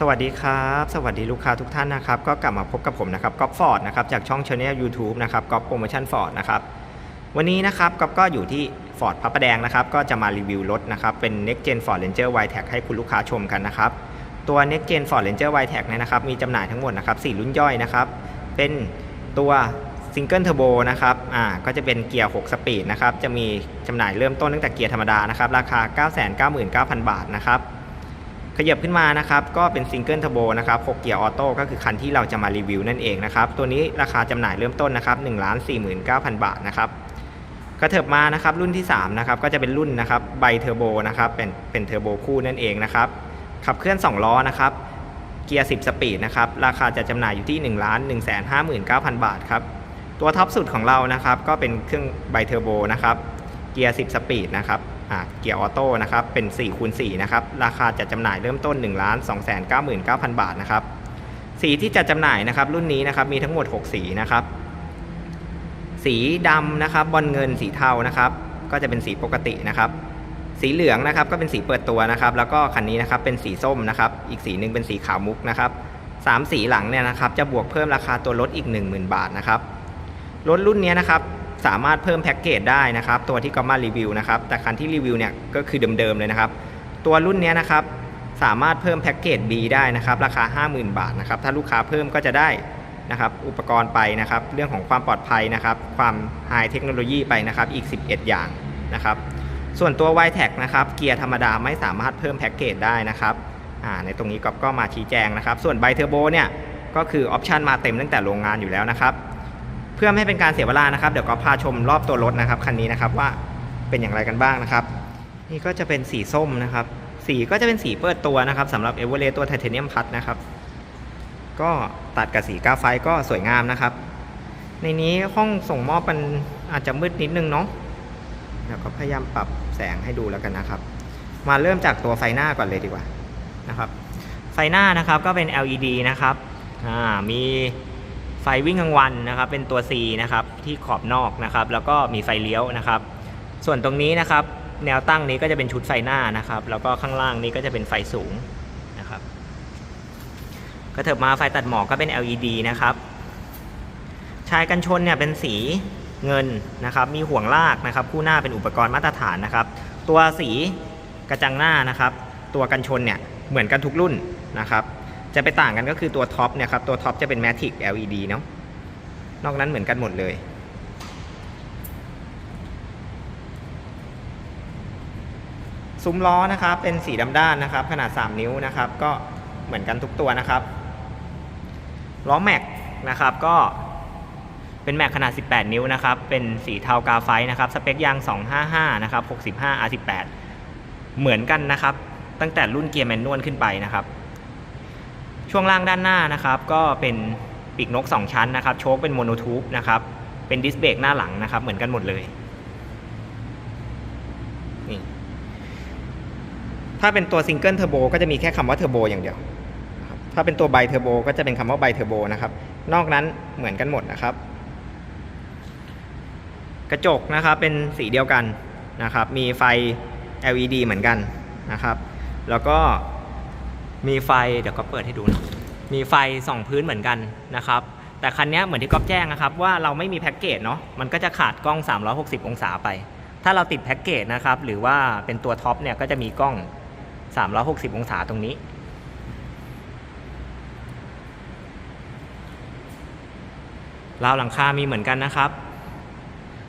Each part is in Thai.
สวัสดีครับ สวัสดีลูกค้าทุกท่านนะครับ ก็กลับมาพบกับผมนะครับก๊อฟฟอร์ดนะครับจากช่องช anel YouTube นะครับก๊อฟโปรโมชั่นฟอร์ดนะครับวันนี้นะครับก๊อฟก็อยู่ที่ฟอร์ดพระประแดงนะครับก็จะมารีวิวรถนะครับเป็น Next Gen Ford Ranger w i t e c ให้คุณลูกค้าชมกันนะครับตัว Next Gen Ford Ranger w i t e c เนี่ยนะครับมีจำหน่ายทั้งหมดนะครับ4รุ่นย่อยนะครับเป็นตัวซิงเกิลเทอร์โบนะครับอ่าก็จะเป็นเกียร์ 6 สปีดนะครับจะมีจำหน่ายเริ่มต้นตั้งแต่เกียร์ธรรมดานะครับราคา 999,000 บาทนะครับ ขยับขึ้นมานะครับก็เป็นซิงเกิลเทอร์โบนะครับ6เกียร์ออโต้ก็คือคันที่เราจะมารีวิวนั่นเองนะครับตัวนี้ราคาจำหน่ายเริ่มต้นนะครับ1 4 9 0 0 0บาทนะครับกระเถิบมานะครับรุ่นที่3นะครับก็จะเป็นรุ่นนะครับไบเทอร์โบนะครับเป็นเป็นเทอร์โบคู่นั่นเองนะครับขับเคลื่อน 2 ล้อนะครับเกียร์ 10 สปีดนะครับราคาจะจำหน่ายอยู่ที่ 1 1 5 9 0 0 0 บาทครับตัวท็อปสุดของเรานะครับก็เป็นเครื่องไบเทอร์โบนะครับเกียร์ 10 สปีดนะครับ เกียร์ออโต้นะครับเป็น4คูณ4นะครับราคาจัดจำหน่ายเริ่มต้น 1 2 9 9 0 0 0 บาทนะครับสีที่จัดจำหน่ายนะครับรุ่นนี้นะครับมีทั้งหมด 6 สีนะครับ สีดำนะครับบอลเงินสีเทานะครับ ก็จะเป็นสีปกตินะครับ สีเหลืองนะครับก็เป็นสีเปิดตัวนะครับ แล้วก็คันนี้นะครับเป็นสีส้มนะครับ อีกสีหนึ่งเป็นสีขาวมุกนะครับสามสีหลังเนี่ยนะครับจะบวกเพิ่มราคาตัวรถอีก 10,000 บาทนะครับรถรุ่นนี้นะครับ สามารถเพิ่มแพ็กเกจได้นะครับ ตัวที่ก็มารีวิวนะครับ แต่คันที่รีวิวเนี่ยก็คือเดิมๆเลยนะครับ ตัวรุ่นนี้นะครับสามารถเพิ่มแพ็กเกจ B ได้นะครับ ราคา 50,000 บาทนะครับ ถ้าลูกค้าเพิ่มก็จะได้นะครับ อุปกรณ์ไปนะครับ เรื่องของความปลอดภัยนะครับ ความไฮเทคโนโลยีไปนะครับ อีก 11 อย่างนะครับ ส่วนตัว y t e c นะครับ เกียร์ธรรมดาไม่สามารถเพิ่มแพ็กเกจได้นะครับในตรงนี้ก็ก็มาชี้แจงนะครับ ส่วนไบเทอร์โบเนี่ย ก็คือออปชันมาเต็มตั้งแต่โรงงานอยู่แล้วนะครับ เพื่อไม่ให้เป็นการเสียเวลานะครับ เดี๋ยวก็พาชมรอบตัวรถนะครับคันนี้นะครับว่าเป็นอย่างไรกันบ้างนะครับ นี่ก็จะเป็นสีส้มนะครับ สีก็จะเป็นสีเปิดตัวนะครับสำหรับเอเวอเรตัวไทเทเนียมพัทนะครับ ก็ตัดกับสีกาไฟก็สวยงามนะครับ ในนี้ห้องส่งมอบมันอาจจะมืดนิดนึงเนาะเดี๋ยวก็พยายามปรับแสงให้ดูแล้วกันนะครับ มาเริ่มจากตัวไฟหน้าก่อนเลยดีกว่านะครับ ไฟหน้านะครับก็เป็น LED นะครับอ่ามี ไฟวิ่งกลางวันนะครับ เป็นตัว C นะครับที่ขอบนอกนะครับ แล้วก็มีไฟเลี้ยวนะครับ ส่วนตรงนี้นะครับ แนวตั้งนี้ก็จะเป็นชุดไฟหน้านะครับ แล้วก็ข้างล่างนี้ก็จะเป็นไฟสูงนะครับกระเถิบมาไฟตัดหมอกก็เป็น LED นะครับชายกันชนเนี่ยเป็นสีเงินนะครับ มีห่วงลากนะครับ คู่หน้าเป็นอุปกรณ์มาตรฐานนะครับ ตัวสีกระจังหน้านะครับ ตัวกันชนเนี่ยเหมือนกันทุกรุ่นนะครับ จะไปต่างกันก็คือตัวท็อปเนี่ยครับ ตัวท็อปจะเป็น Matic LED เนาะนอกนั้นเหมือนกันหมดเลย ซุ้มล้อนะครับ เป็นสีดำด้านนะครับ ขนาด 3 นิ้วนะครับ ก็เหมือนกันทุกตัวนะครับ ล้อแม็กนะครับก็เป็นแม็กขนาด 18 นิ้วนะครับ เป็นสีเทากาไฟนะครับ สเปคยาง 255 นะครับ 65 R18 เหมือนกันนะครับ ตั้งแต่รุ่นเกียร์แมนนวลขึ้นไปนะครับ ช่วงล่างด้านหน้านะครับ ก็เป็นปีกนก 2 ชั้นนะครับโชคเป็นโมโนทูบนะครับ เป็นดิสเบรกหน้าหลังนะครับ เหมือนกันหมดเลยนี่ถ้าเป็นตัวซิงเกิลเทอร์โบก็จะมีแค่คำว่าเทอร์โบอย่างเดียว ถ้าเป็นตัวไบเทอร์โบก็จะเป็นคำว่าไบเทอร์โบนะครับ นอกนั้นเหมือนกันหมดนะครับ กระจกนะครับเป็นสีเดียวกันนะครับ มีไฟ LED เหมือนกันนะครับ แล้วก็ มีไฟเดี๋ยวก็เปิดให้ดูนะมีไฟส่องพื้นเหมือนกันนะครับ แต่คันนี้เหมือนที่ก๊อฟแจ้งนะครับ ว่าเราไม่มีแพ็กเกจเนาะมันก็จะขาดกล้อง 360 องศาไป ถ้าเราติดแพ็กเกจนะครับ หรือว่าเป็นตัวท็อปเนี่ยก็จะมีกล้อง 360 องศาตรงนี้ราวหลังคามีเหมือนกันนะครับ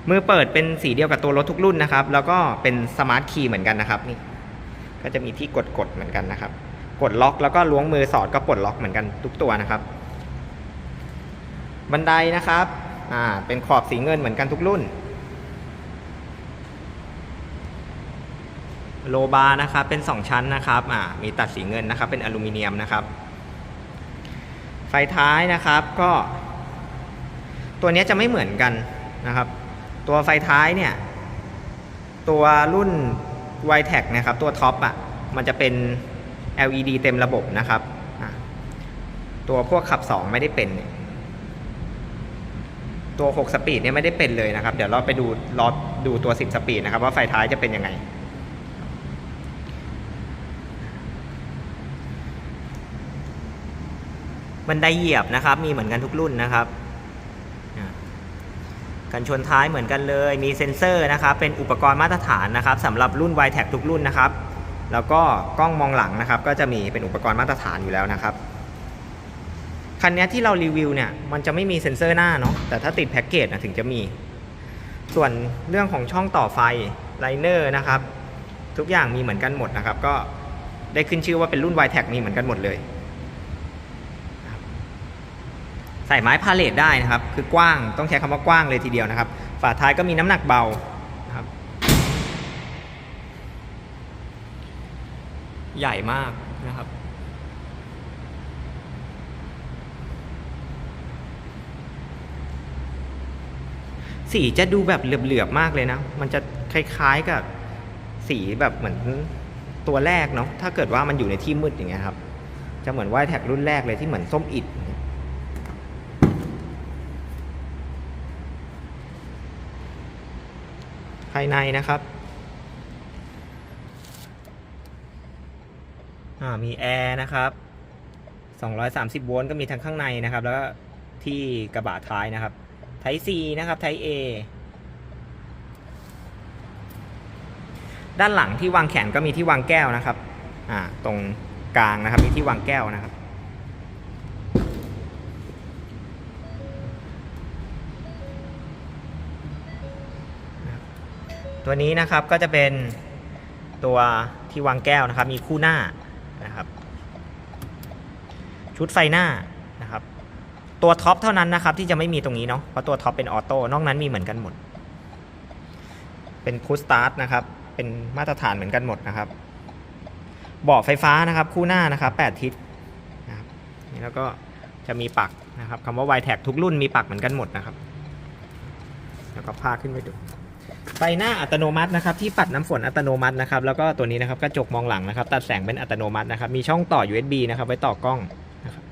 มือเปิดเป็นสีเดียวกับตัวรถทุกรุ่นนะครับ แล้วก็เป็นสมาร์ทคีย์เหมือนกันนะครับนี่ ก็จะมีที่กดกดเหมือนกันนะครับ กดล็อกแล้วก็ล้วงมือสอดก็ปลดล็อกเหมือนกันทุกตัวนะครับ บันไดนะครับอ่าเป็นขอบสีเงินเหมือนกันทุกรุ่น โลบาร์นะครับเป็น 2 ชั้นนะครับอ่ามีตัดสีเงินนะครับ เป็นอลูมิเนียมนะครับ ไฟท้ายนะครับก็ ตัวนี้จะไม่เหมือนกันนะครับ ตัวไฟท้ายเนี่ย ตัวรุ่น y t e c นะครับ ตัวท็อปอะมันจะเป็น LED เต็มระบบนะครับ ตัวพวกขับ 2 ไม่ได้เป็น ตัว 6 สปีดเนี่ยไม่ได้เป็นเลยนะครับ เดี๋ยวเราไปดูรอดูตัว 10 สปีดนะครับ ว่าไฟท้ายจะเป็นยังไง บันไดเหยียบนะครับ มีเหมือนกันทุกรุ่นนะครับอ่ากันชนท้ายเหมือนกันเลย มีเซ็นเซอร์นะครับ เป็นอุปกรณ์มาตรฐานนะครับสำหรับรุ่น y t แท็ทุกรุ่นนะครับ แล้วก็กล้องมองหลังนะครับ ก็จะมีเป็นอุปกรณ์มาตรฐานอยู่แล้วนะครับคันนี้ที่เรารีวิวเนี่ยมันจะไม่มีเซ็นเซอร์หน้าเนาะแต่ถ้าติดแพ็กเกจนะถึงจะมี ส่วนเรื่องของช่องต่อไฟไลเนอร์นะครับ ทุกอย่างมีเหมือนกันหมดนะครับ ก็ได้ขึ้นชื่อว่าเป็นรุ่น y t แท็มีเหมือนกันหมดเลย ใส่ไม้พาเลทได้นะครับ คือกว้างต้องใช้คำว่ากว้างเลยทีเดียวนะครับ ฝาท้ายก็มีน้ำหนักเบานะครับ ใหญ่มากนะครับ สีจะดูแบบเหลือบๆมากเลยนะ มันจะคล้ายๆกับสีแบบเหมือนตัวแรกเนาะ ถ้าเกิดว่ามันอยู่ในที่มืดอย่างเงี้ยครับ จะเหมือนว่ายแท็กรุ่นแรกเลยที่เหมือนส้มอิดภายในนะครับ อ่า มีแอร์นะครับ 230 โวลต์ก็มีทั้งข้างในนะครับ แล้วก็ที่กระบะท้ายนะครับ ไท C นะครับ ไท A ด้านหลังที่วางแขนก็มีที่วางแก้วนะครับ อ่า ตรงกลางนะครับ มีที่วางแก้วนะครับ ตัวนี้นะครับก็จะเป็นตัวที่วางแก้วนะครับ มีคู่หน้า นะครับ ชุดไฟหน้านะครับ ตัวท็อปเท่านั้นนะครับ ที่จะไม่มีตรงนี้เนาะเพราะตัวท็อปเป็นออโต้นอกนั้นมีเหมือนกันหมด เป็นพุชสตาร์ทนะครับ เป็นมาตรฐานเหมือนกันหมดนะครับเบาะไฟฟ้านะครับคู่หน้านะครับ8ทิศนะครับนี่แล้วก็จะมีปักนะครับคำว่า y t แท็ทุกรุ่นมีปักเหมือนกันหมดนะครับ แล้วก็พาขึ้นไปดู ไฟหน้าอัตโนมัตินะครับที่ปัดน้ำฝนอัตโนมัตินะครับแล้วก็ตัวนี้นะครับกระจกมองหลังนะครับตัดแสงเป็นอัตโนมัตินะครับมีช่องต่อ USB นะครับไว้ต่อกล้องนะครับ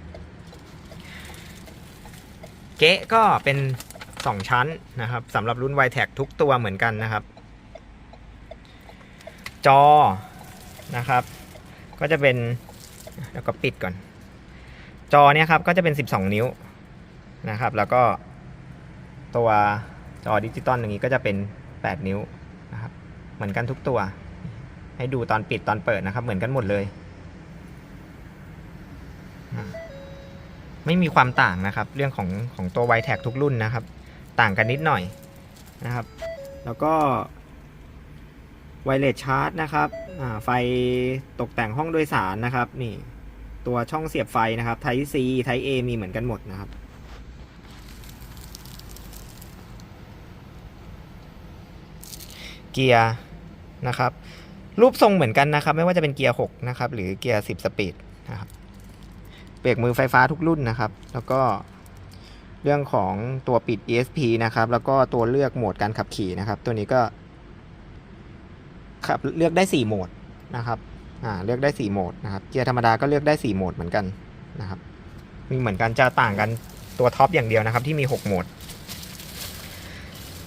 เก๊ะก็เป็น 2 ชั้นนะครับสำหรับรุ่น y t แท็ทุกตัวเหมือนกันนะครับ จอนะครับ ก็จะเป็นแล้วก็ปิดก่อน จอเนี่ยครับก็จะเป็น 12 นิ้วนะครับ แล้วก็ตัวจอดิจิตอลอย่างนี้ก็จะเป็น 8 นิ้วนะครับ เหมือนกันทุกตัว ให้ดูตอนปิดตอนเปิดนะครับ เหมือนกันหมดเลย ไม่มีความต่างนะครับ เรื่องของของตัว y t แท็ทุกรุ่นนะครับ ต่างกันนิดหน่อยนะครับ แล้วก็ไวเลสชาร์จนะครับไฟตกแต่งห้องโดยสารนะครับ นี่ ตัวช่องเสียบไฟนะครับ Type C Type A มีเหมือนกันหมดนะครับ เกียร์นะครับ รูปทรงเหมือนกันนะครับ ไม่ว่าจะเป็นเกียร์6นะครับ หรือเกียร์10 สปีดนะครับ เบรกมือไฟฟ้าทุกรุ่นนะครับ แล้วก็เรื่องของตัวปิด ESP นะครับ แล้วก็ตัวเลือกโหมดการขับขี่นะครับ ตัวนี้ก็ขับเลือกได้ 4 โหมดนะครับ อ่า เลือกได้ 4 โหมดนะครับ เกียร์ธรรมดาก็เลือกได้ 4 โหมดเหมือนกันนะครับ มีเหมือนกันจะต่างกันตัวท็อปอย่างเดียวนะครับ ที่มี 6 โหมด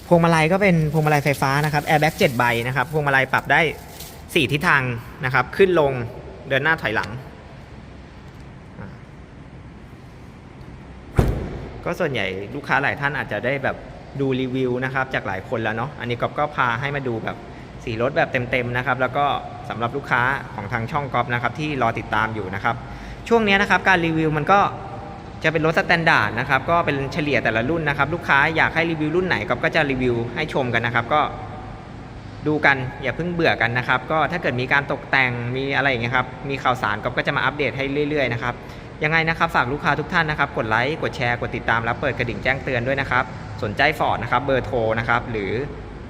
พวงมาลัยก็เป็นพวงมาลัยไฟฟ้านะครับแอร์แบ็ก7ใบนะครับพวงมาลัยปรับได้ 4 ทิศทางนะครับ ขึ้นลงเดินหน้าถอยหลัง ก็ส่วนใหญ่ลูกค้าหลายท่านอาจจะได้แบบดูรีวิวนะครับ จากหลายคนแล้วเนาะอันนี้ก๊อฟก็พาให้มาดูแบบสีรถแบบเต็มๆนะครับ แล้วก็สำหรับลูกค้าของทางช่องก๊อฟนะครับที่รอติดตามอยู่นะครับ ช่วงนี้นะครับการรีวิวมันก็ จะเป็นรถสแตนดาร์ดนะครับก็เป็นเฉลี่ยแต่ละรุ่นนะครับลูกค้าอยากให้รีวิวรุ่นไหนก็จะรีวิวให้ชมกันนะครับ ก็ดูกันอย่าเพิ่งเบื่อกันนะครับ ก็ถ้าเกิดมีการตกแต่งมีอะไรอย่างเงี้ยครับมีข่าวสารก็จะมาอัปเดตให้เรื่อยๆนะครับยังไงนะครับฝากลูกค้าทุกท่านนะครับ กดไลค์กดแชร์กดติดตามแล้วเปิดกระดิ่งแจ้งเตือนด้วยนะครับ สนใจฟอร์ดนะครับเบอร์โทรนะครับหรือ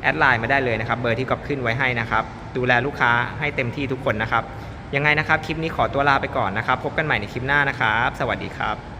แอดไลน์มาได้เลยนะครับ เบอร์ที่กอฟขึ้นไว้ให้นะครับ ดูแลลูกค้าให้เต็มที่ทุกคนนะครับ ยังไงนะครับ คลิปนี้ขอตัวลาไปก่อนนะครับ พบกันใหม่ในคลิปหน้านะครับ สวัสดีครับ